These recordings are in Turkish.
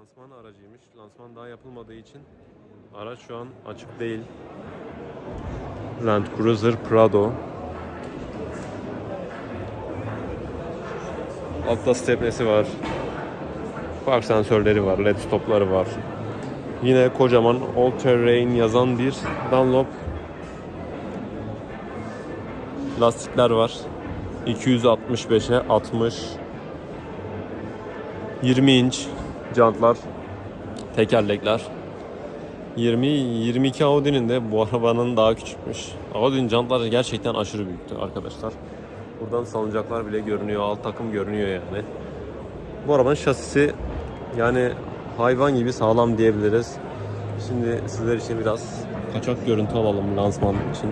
Lansman aracıymış. Lansman daha yapılmadığı için araç şu an açık değil. Land Cruiser Prado. Altta stepnesi var. Park sensörleri var, led stopları var. Yine kocaman All Terrain yazan bir Dunlop lastikler var. 265'e 60 20 inç jantlar, tekerlekler. 20 22 Audi'nin de bu arabanın daha küçükmüş. Audi'nin jantları gerçekten aşırı büyüktü arkadaşlar. Buradan salıncaklar bile görünüyor, alt takım görünüyor yani. Bu arabanın şasisi yani hayvan gibi sağlam diyebiliriz. Şimdi sizler için biraz kaçak görüntü alalım lansman için.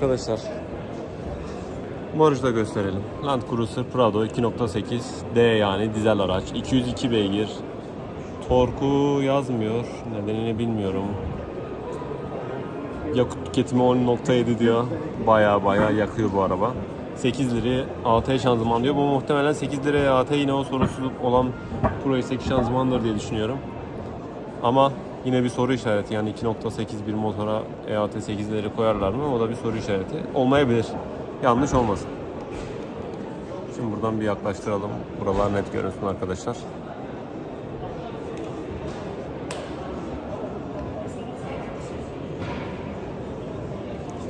Arkadaşlar da gösterelim. Land Cruiser Prado 2.8 D yani dizel araç. 202 beygir. Torku yazmıyor. Nedenini bilmiyorum. Yakıt tüketimi 10.7 diyor. Baya baya yakıyor bu araba. 8 liraya AT şanzıman diyor. Bu muhtemelen 8 liraya AT yine o sorunsuzluk olan Pro 8 şanzımandır diye düşünüyorum. Ama yine bir soru işareti. Yani 2.8 bir motora E EAT 8'leri koyarlar mı? O da bir soru işareti. Olmayabilir. Yanlış olmasın. Şimdi buradan bir yaklaştıralım. Buralar net görünsün arkadaşlar.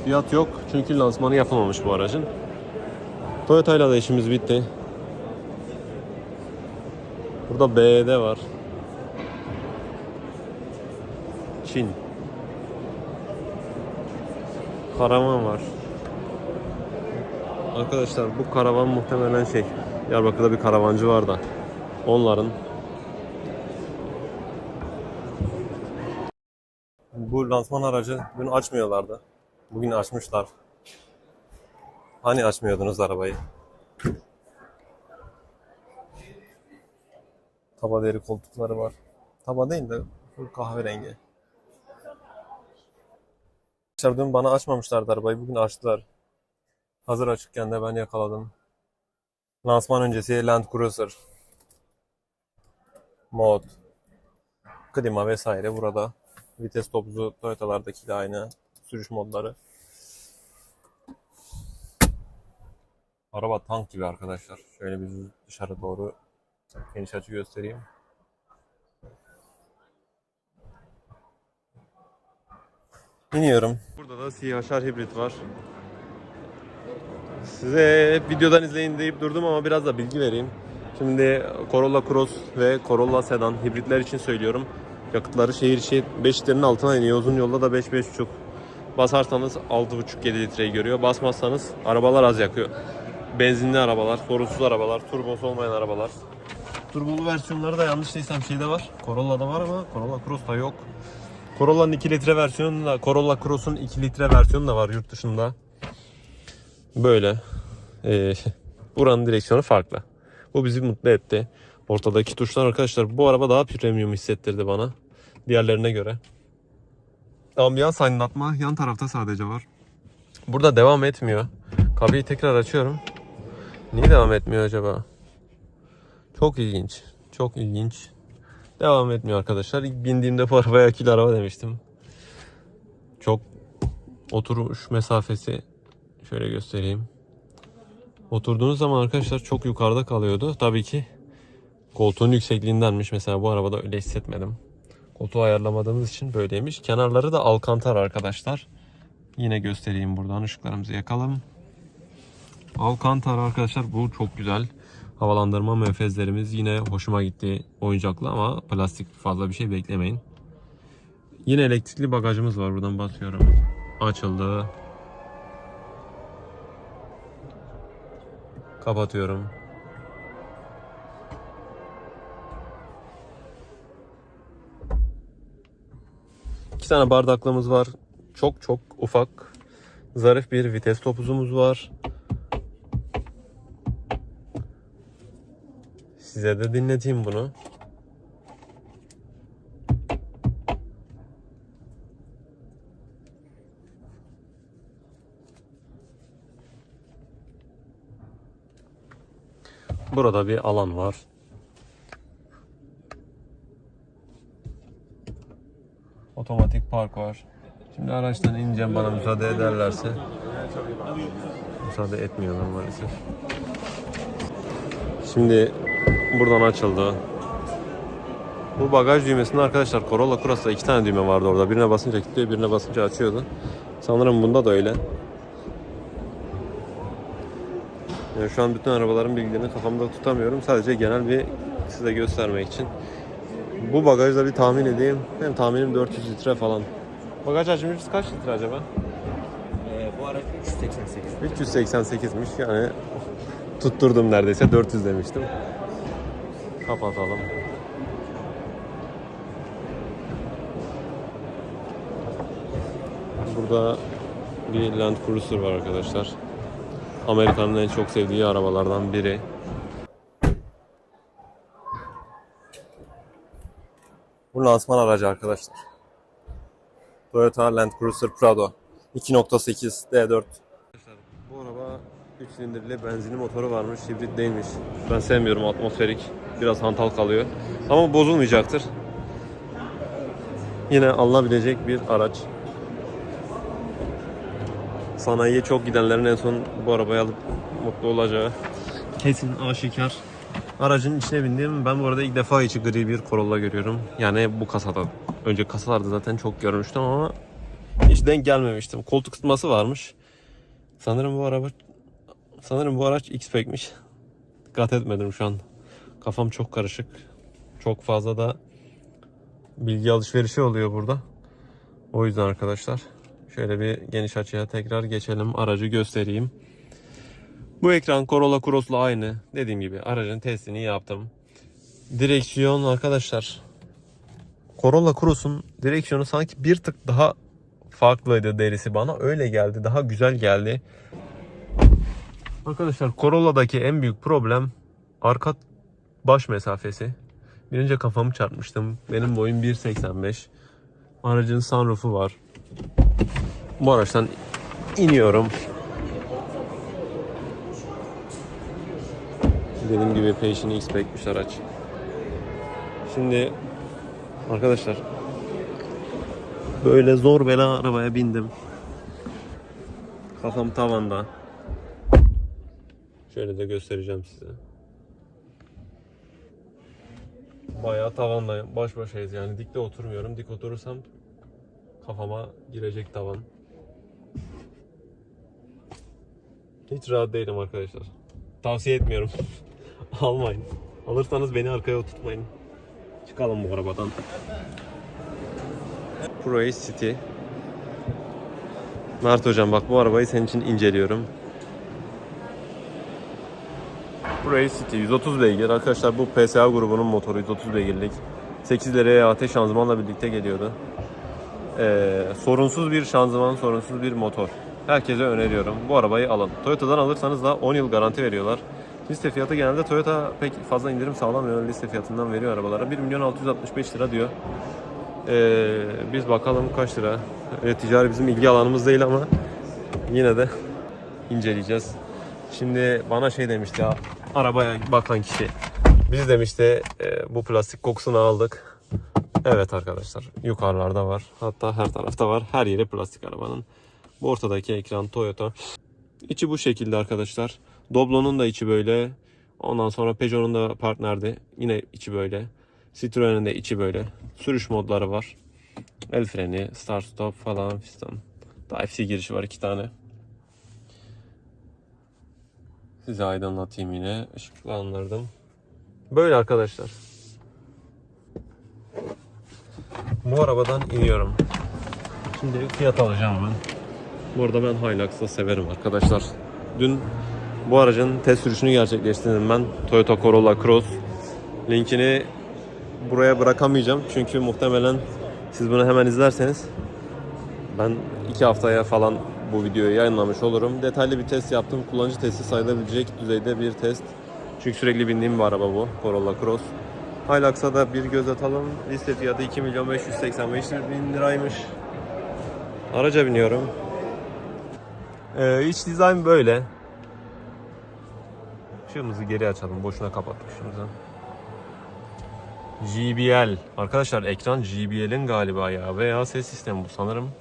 Fiyat yok çünkü lansmanı yapılmamış bu aracın. Toyota ile de işimiz bitti. Burada BD var. Çin. Karavan var. Arkadaşlar bu karavan muhtemelen şey Diyarbakır'da bir karavancı var da onların Bu lansman aracı dün açmıyorlardı. Bugün açmışlar. Hani açmıyordunuz arabayı? Taba deri koltukları var. Taba değil de kahverengi. Arkadaşlar dün bana açmamışlardı arabayı. Bugün açtılar. Hazır açıkken de ben yakaladım. Lansman öncesi Land Cruiser. Mod. Klima vesaire burada. Vites topuzu Toyota'lardaki de aynı. Sürüş modları. Araba tank gibi arkadaşlar. Şöyle bir dışarı doğru geniş açı göstereyim. İniyorum. Burada da CHR hibrit var. Size hep videodan izleyin deyip durdum ama biraz da bilgi vereyim. Şimdi Corolla Cross ve Corolla Sedan hibritler için söylüyorum. Yakıtları şehir içi 5 litrenin altına iniyor. Uzun yolda da 5-5,5. Basarsanız 6,5-7 litreyi görüyor. Basmazsanız arabalar az yakıyor. Benzinli arabalar, sorunsuz arabalar, turbosu olmayan arabalar. Turbolu versiyonları da yanlış değilsem şeyde var. Corolla'da var ama Corolla Cross'ta yok. Corolla'nın 2 litre versiyonu da Corolla Cross'un 2 litre versiyonu da var yurt dışında. Böyle. Ee, buranın direksiyonu farklı. Bu bizi mutlu etti. Ortadaki tuşlar arkadaşlar bu araba daha premium hissettirdi bana. Diğerlerine göre. Ambiyans aydınlatma yan tarafta sadece var. Burada devam etmiyor. Kapıyı tekrar açıyorum. Niye devam etmiyor acaba? Çok ilginç. Çok ilginç. Devam etmiyor arkadaşlar. İlk bindiğimde bu arabaya akülü araba demiştim. Çok oturuş mesafesi şöyle göstereyim. Oturduğunuz zaman arkadaşlar çok yukarıda kalıyordu. Tabii ki koltuğun yüksekliğindenmiş. Mesela bu arabada öyle hissetmedim. Koltuğu ayarlamadığımız için böyleymiş. Kenarları da alkantar arkadaşlar. Yine göstereyim buradan ışıklarımızı yakalım. Alkantar arkadaşlar bu çok güzel. Havalandırma menfezlerimiz yine hoşuma gitti oyuncaklı ama plastik fazla bir şey beklemeyin. Yine elektrikli bagajımız var buradan basıyorum. açıldı. Kapatıyorum. İki tane bardaklığımız var. Çok çok ufak. Zarif bir vites topuzumuz var. Size de dinleteyim bunu. Burada bir alan var. Otomatik park var. Şimdi araçtan ineceğim bana müsaade ederlerse. Müsaade etmiyorlar maalesef. Şimdi buradan açıldı. Bu bagaj düğmesinde arkadaşlar Corolla Cross'ta iki tane düğme vardı orada. Birine basınca kilitliyor, birine basınca açıyordu. Sanırım bunda da öyle. Yani şu an bütün arabaların bilgilerini kafamda tutamıyorum. Sadece genel bir size göstermek için. Bu bagajda bir tahmin edeyim. Benim tahminim 400 litre falan. Bagaj hacmimiz kaç litre acaba? Ee, bu araç 388. 388'miş yani tutturdum neredeyse 400 demiştim. Kapatalım. Burada bir Land Cruiser var arkadaşlar. Amerika'nın en çok sevdiği arabalardan biri. Bu lansman aracı arkadaşlar. Toyota Land Cruiser Prado 2.8 D4 bu araba 3 silindirli benzinli motoru varmış, hibrit değilmiş. Ben sevmiyorum atmosferik, biraz hantal kalıyor. Ama bozulmayacaktır. Yine alınabilecek bir araç. Sanayiye çok gidenlerin en son bu arabayı alıp mutlu olacağı kesin aşikar. Aracın içine bindim. Ben bu arada ilk defa içi gri bir Corolla görüyorum. Yani bu kasada. Önce kasalarda zaten çok görmüştüm ama hiç denk gelmemiştim. Koltuk ısıtması varmış. Sanırım bu araba sanırım bu araç X-Pac'miş. Dikkat etmedim şu an. Kafam çok karışık. Çok fazla da bilgi alışverişi oluyor burada. O yüzden arkadaşlar şöyle bir geniş açıya tekrar geçelim. Aracı göstereyim. Bu ekran Corolla Cross'la aynı. Dediğim gibi aracın testini yaptım. Direksiyon arkadaşlar. Corolla Cross'un direksiyonu sanki bir tık daha farklıydı derisi bana. Öyle geldi. Daha güzel geldi. Arkadaşlar Corolla'daki en büyük problem arka baş mesafesi. Bir önce kafamı çarpmıştım. Benim boyum 1.85. Aracın sunroofu var. Bu araçtan iniyorum. Dediğim gibi Passion X-Pac'miş araç. Şimdi arkadaşlar böyle zor bela arabaya bindim. Kafam tavanda. Şöyle de göstereceğim size. Bayağı tavandayım. Baş başayız yani. Dikte oturmuyorum. Dik oturursam kafama girecek tavan. Hiç rahat değilim arkadaşlar. Tavsiye etmiyorum. Almayın. Alırsanız beni arkaya oturtmayın. Çıkalım bu arabadan. Pro City. Mert hocam bak bu arabayı senin için inceliyorum. Pro City 130 beygir. Arkadaşlar bu PSA grubunun motoru 130 beygirlik. 8 liraya ateş şanzımanla birlikte geliyordu. Ee, sorunsuz bir şanzıman, sorunsuz bir motor. Herkese öneriyorum. Bu arabayı alın. Toyota'dan alırsanız da 10 yıl garanti veriyorlar. Liste fiyatı genelde Toyota pek fazla indirim sağlamıyor. Liste fiyatından veriyor arabalara. 1 milyon 665 lira diyor. Ee, biz bakalım kaç lira. Evet, ticari bizim ilgi alanımız değil ama yine de inceleyeceğiz. Şimdi bana şey demişti ya arabaya bakan kişi. Biz demişti e, bu plastik kokusunu aldık. Evet arkadaşlar yukarılarda var. Hatta her tarafta var. Her yeri plastik arabanın. Bu ortadaki ekran Toyota. İçi bu şekilde arkadaşlar. Doblo'nun da içi böyle. Ondan sonra Peugeot'un da partnerdi. Yine içi böyle. Citroen'in de içi böyle. Sürüş modları var. El freni, start stop falan fistan. Type-C girişi var iki tane. Size aydınlatayım yine. Işıklandırdım. Böyle arkadaşlar. Bu arabadan iniyorum. Şimdi fiyat alacağım ben. Bu arada ben Hilux'ı severim arkadaşlar. Dün bu aracın test sürüşünü gerçekleştirdim ben. Toyota Corolla Cross. Linkini buraya bırakamayacağım. Çünkü muhtemelen siz bunu hemen izlerseniz ben iki haftaya falan bu videoyu yayınlamış olurum. Detaylı bir test yaptım. Kullanıcı testi sayılabilecek düzeyde bir test. Çünkü sürekli bindiğim bir araba bu. Corolla Cross. Hilux'a da bir göz atalım. Liste fiyatı 2 milyon 585 bin liraymış. Araca biniyorum. Ee, iç dizayn böyle. Işığımızı geri açalım. Boşuna kapattık ışığımızı. JBL. Arkadaşlar ekran JBL'in galiba ya. Veya ses sistemi bu sanırım.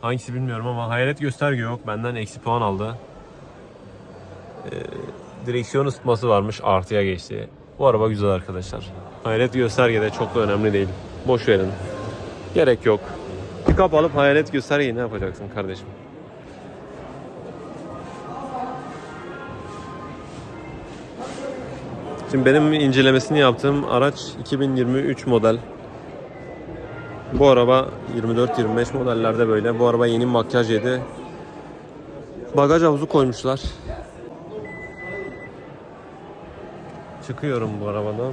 Hangisi bilmiyorum ama hayalet gösterge yok. Benden eksi puan aldı. Ee, direksiyon ısıtması varmış. Artıya geçti. Bu araba güzel arkadaşlar. Hayalet gösterge de çok da önemli değil. Boş verin. Gerek yok. Pick-up alıp hayalet göstergeyi ne yapacaksın kardeşim? Şimdi benim incelemesini yaptığım araç 2023 model. Bu araba 24-25 modellerde böyle. Bu araba yeni makyaj yedi. Bagaj havuzu koymuşlar. Çıkıyorum bu arabadan.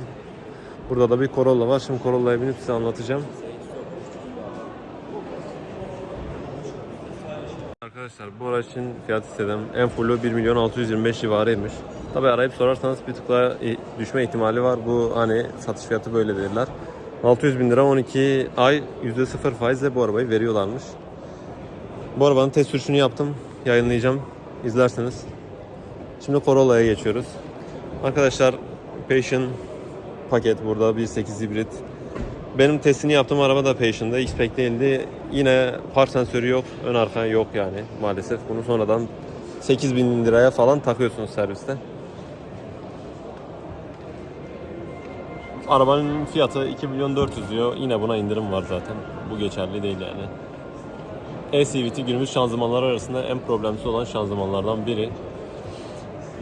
Burada da bir Corolla var. Şimdi Corolla'ya binip size anlatacağım. Arkadaşlar bu araç için fiyat istedim. En fullu 1 milyon 625 civarıymış. Tabi arayıp sorarsanız bir tık daha i- düşme ihtimali var. Bu hani satış fiyatı böyle dediler. 600 bin lira 12 ay %0 faizle bu arabayı veriyorlarmış. Bu arabanın test sürüşünü yaptım. Yayınlayacağım. İzlerseniz. Şimdi Corolla'ya geçiyoruz. Arkadaşlar Passion paket burada 1.8 hibrit. Benim testini yaptığım araba da Passion'da. X-Pack değildi. Yine park sensörü yok. Ön arka yok yani maalesef. Bunu sonradan 8000 liraya falan takıyorsunuz serviste. Arabanın fiyatı 2 milyon 400 diyor. Yine buna indirim var zaten. Bu geçerli değil yani. E-CVT günümüz şanzımanlar arasında en problemsiz olan şanzımanlardan biri.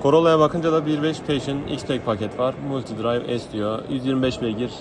Corolla'ya bakınca da 1.5 Passion X-Pack paket var. Multi Drive S diyor. 125 beygir